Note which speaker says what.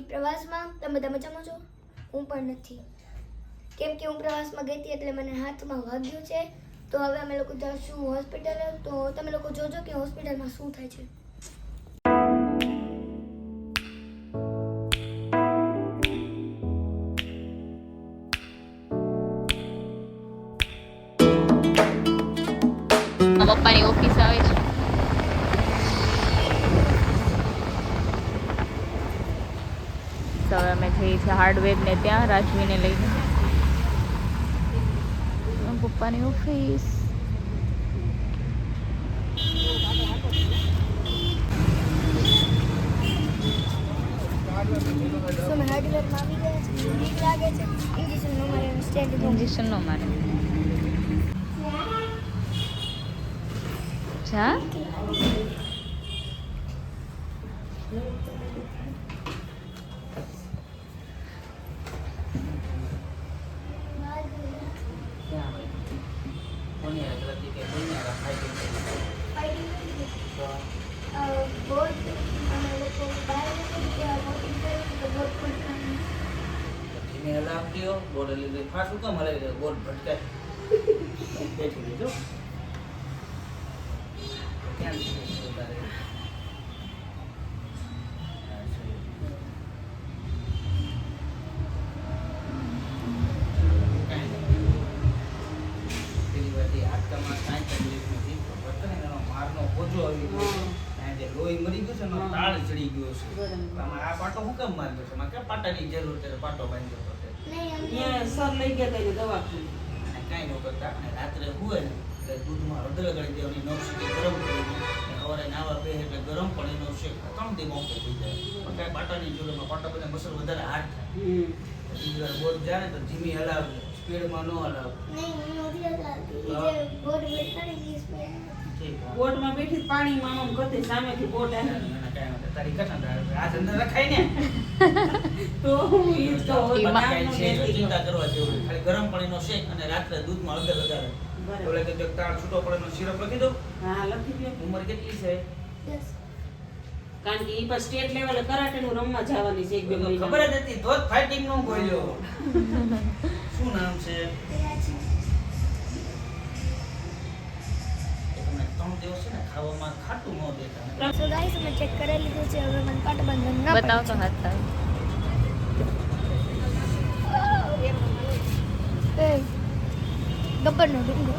Speaker 1: પ્રવાસમાં તમે બધા મજામાં છો? હું પણ નથી. કેમ કે હું પ્રવાસમાં ગઈ હતી એટલે મને હાથમાં વાગ્યું છે. તો હવે અમે લોકો જઈશું હોસ્પિટલ. તો તમે લોકો જોજો કે હોસ્પિટલમાં શું થાય છે.
Speaker 2: પપ્પાની ઓફિસ આવે છે. તો હવે અમે જઈએ છીએ હાર્ડવેર ને ત્યાં રાજવીને લઈને મારા પપ્પાની ઓફિસ
Speaker 1: તો અમે હાર્ડવેરમાં આવી ગયા છે બીક લાગે છે ઇન્જેક્શન નો મારે સ્ટેન્ડ
Speaker 2: ઇન્જેક્શન નો મારે જા
Speaker 1: બોર્ડ અમે લોકો બહાર નીકળી ગયા વોટિંગ કર્યું તો બોર્ડ પર કાંઈ
Speaker 3: ધીમે હલાવતી હો બોર્ડ લીધે ફાટું કેમ, હલાવી ગયો બોર્ડ ભટકાય. બેઠી ગયો ક્યાં ઓછો આવી ગયો. લોહી મરી ગયું છે ને તાળ ચડી ગયો છે. આમાં આ પાટો હું કેમ બાંધ્યો છે? માં કે પાટાની જરૂર છે? પાટો બાંધ્યો હતો
Speaker 4: ત્યાં સર લઈ ગયા હતા એને
Speaker 3: કાંઈ ન કરતા. અને રાત્રે હુએ ને એટલે દૂધમાં હળદર લગાડી દેવાની નવ સુધી ગરમ અને સવારે નાવા એટલે ગરમ પાણીનો શેક ત્રણ દી મોકો થઈ જાય. પણ કાંઈ પાટાની જરૂર એમાં પાટા બધા મસલ વધારે હાર્ડ થાય. બીજી વાર બોટ જાય તો ધીમી હલાવજો. સ્પીડમાં ન હલાવ
Speaker 1: નહીં હું નથી હલાવતી. એ જે બોર્ડ
Speaker 4: બોટમાં બેઠી પાણીમાં આમ કરતી સામેથી બોટ
Speaker 3: ના,
Speaker 4: આવી.
Speaker 3: ના, ના. તારી કથા આ અંદર રખાય ને.
Speaker 4: તો હું ઈ
Speaker 3: ચિંતા કરવા જેવું ખાલી ગરમ પાણીનો શેક અને રાત્રે દૂધમાં હળદર લગાડે. ઓલે કે જો તાળ છૂટો પડે સિરપ લખી દો
Speaker 4: હા લખી દે.
Speaker 3: ઉંમર કેટલી છે?
Speaker 4: કારણ કે ઈ પણ સ્ટેટ લેવલે કરાટેનું રમવા જવાની છે એક બે
Speaker 3: ખબર જ હતી તો જ ફાઇટિંગ નો બોલ્યો શું નામ છે? દિવસ ને ખાવામાં ખાટું ન દેતા
Speaker 1: સો ગાઈસ અમે ચેક કરી લીધું છે હવે મને પાટ બંધન ના
Speaker 2: બતાવો તો હાથ તારો.
Speaker 1: એ ગબ્બરનો ડુંગર.